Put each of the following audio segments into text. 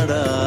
நடா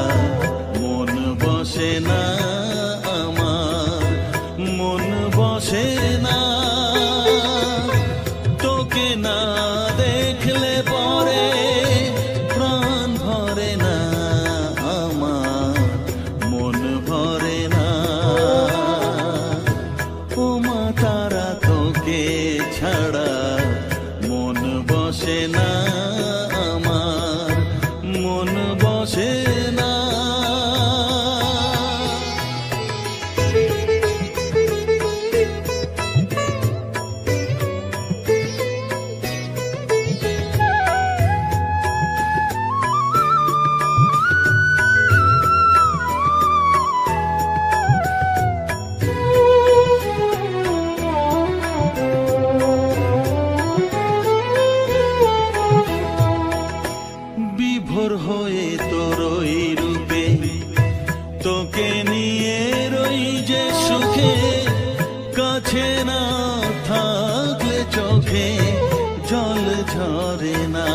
নিয়ে রই যে সুখে কাছে না থাকলে চোখে জল ঝরে না।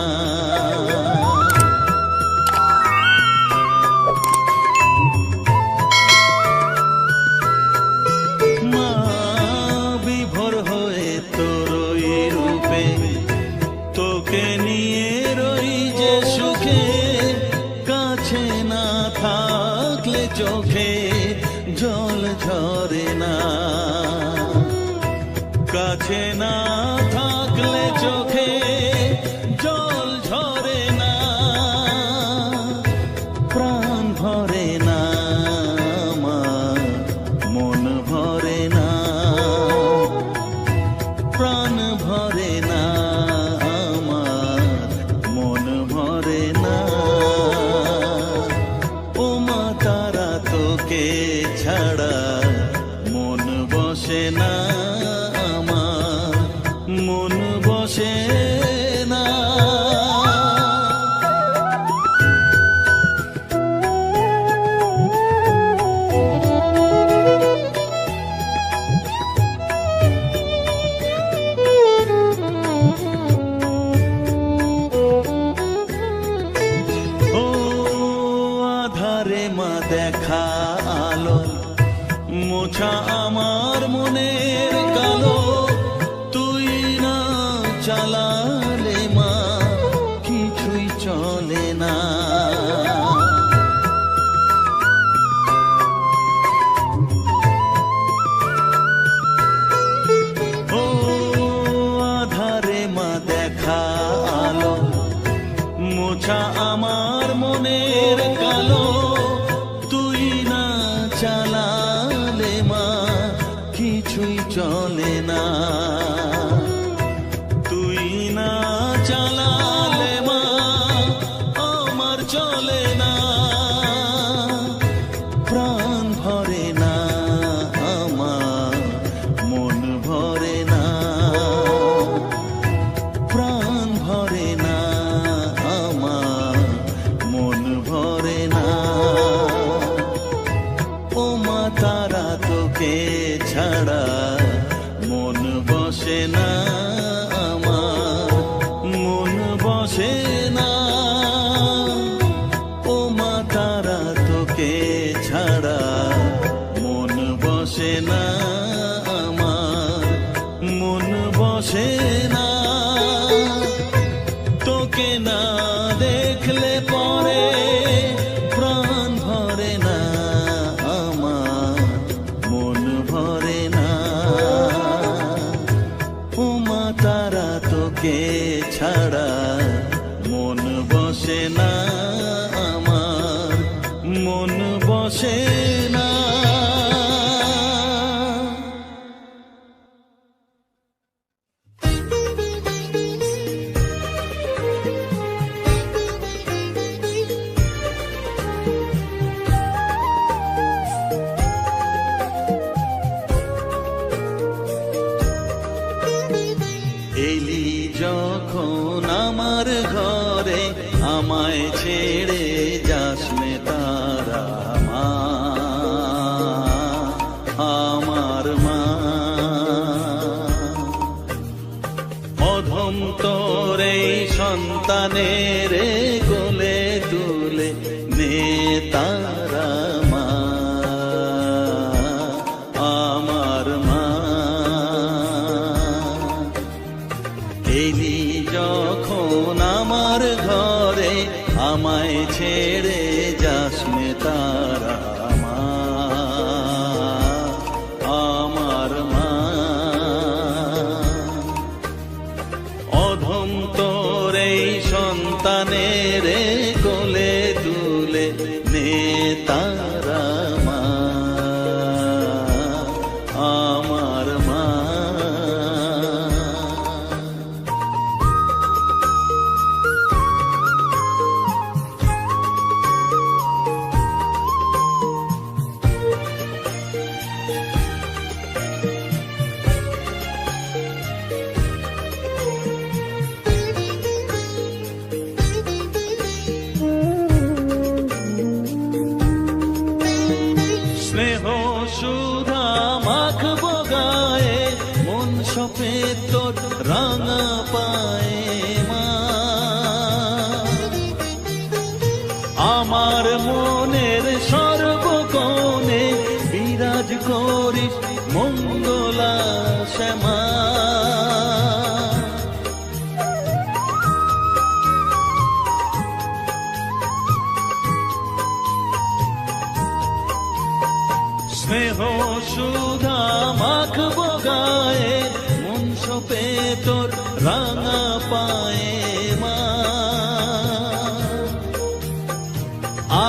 ঝরে না। কাছে না থাকলে চোখে আসে না ছাড়া মন বসে না আমার মন বসে না আমায় ছেড়ে যাস মে তারা আমার মা। অধম তোর সন্তানের সন্তানের আমায় ছেড়ে যাসনে মনের সর্বকোণে বিরাজ করিস মঙ্গলা শ্যামা। স্নেহ সুধা মাখব গায়ে, মন সপে তোর রাঙা পায়ে।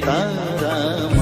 নে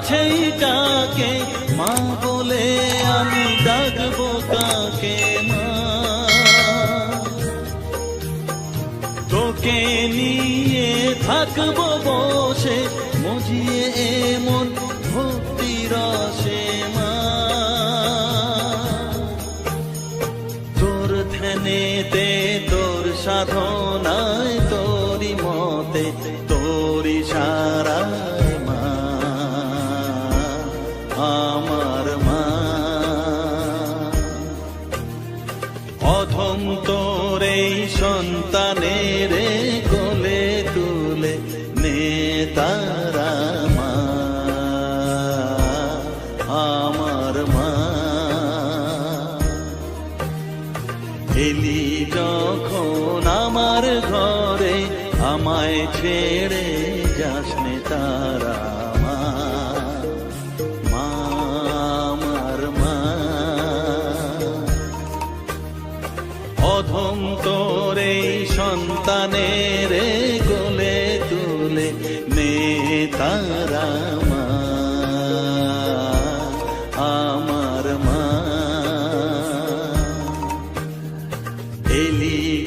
কাকে মা বলে আমি ডাকবো কাকে মা? তোকে নিয়ে থাকব বসে, মজিয়ে এমন ভক্তি রসে মা। তোর ধ্যানেতে, তোর সাধনায় তোরি মতে এলি যখন আমার ঘরে, আমায় ছেড়ে যাসনে তারা অধম তোর সন্তানের গোলে তুলে নে তারা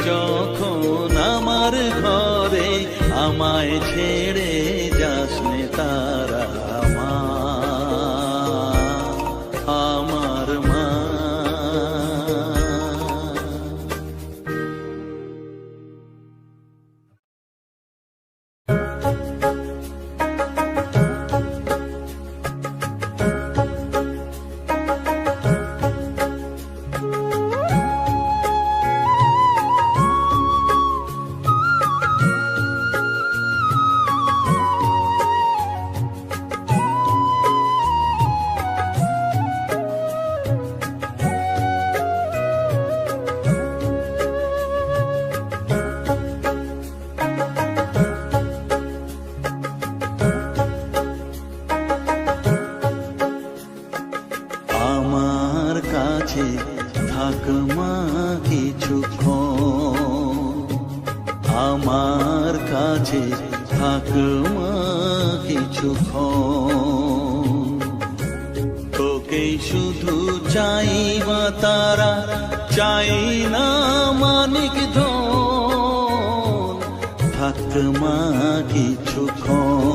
যখন আমার ঘরে আমায় ছেড়ে আমার কাছে থাক মা কিছুক্ষণ শুধু চাই মা তারা, চাই না মানিক ধন। থাক মা কিছুক্ষণ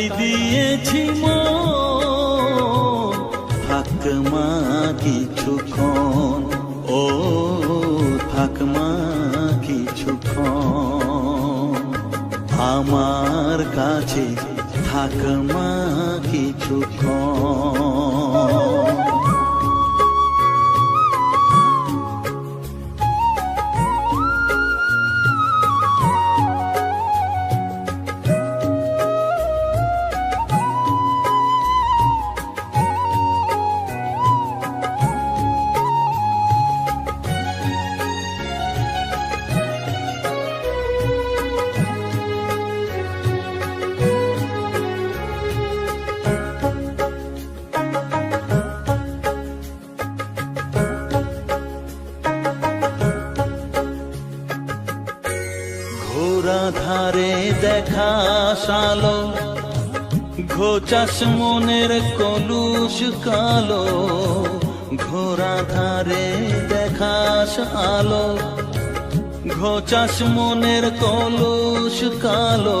তাই দিয়েছি থাক মা কিছুক্ষণ ও থাক মা কিছুক্ষণ। আমার কাছে থাক মা কিছুক্ষণ। ধারে দেখা সালো ঘোচাস মনের কলুষ কালো। ঘোরা ধারে দেখা সালো ঘোচাস মনের কলুষ কালো।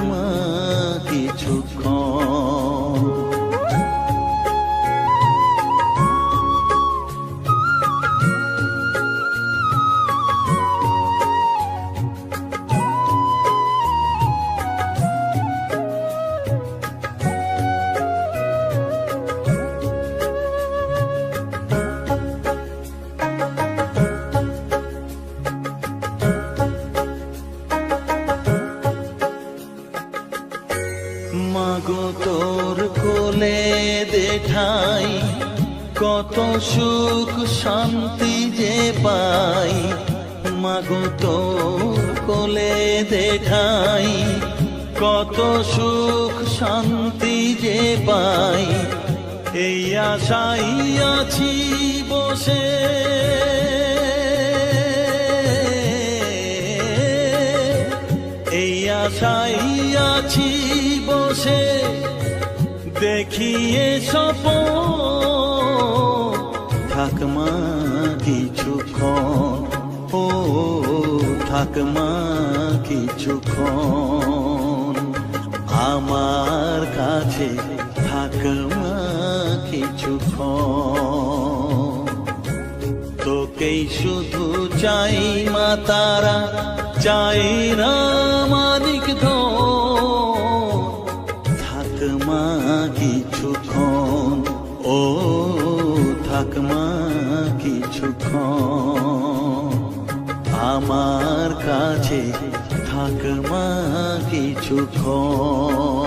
পাই। এই আশাই আছি বসে। এই আশাই আছি বসে। দেখিয়ে সপ থাকমা কিছুক্ষণ ও থাকমা কিছুক্ষণ আমার কাছে থাকমা কিছুক্ষণ তোকেই শুধু চাই মা তারা, চাই না মানিক থাক মা কিছুক্ষণ ও থাক মা কিছুক্ষণ আমার কাছে থাক মা কিছুক্ষণ